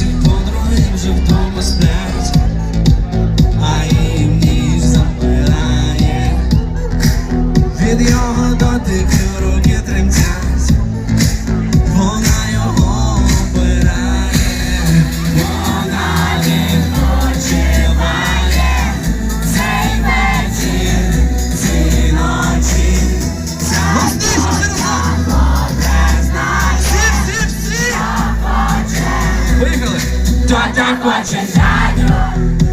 Всі подруги вже вдома сплять Kristo atakuwa wachezaji.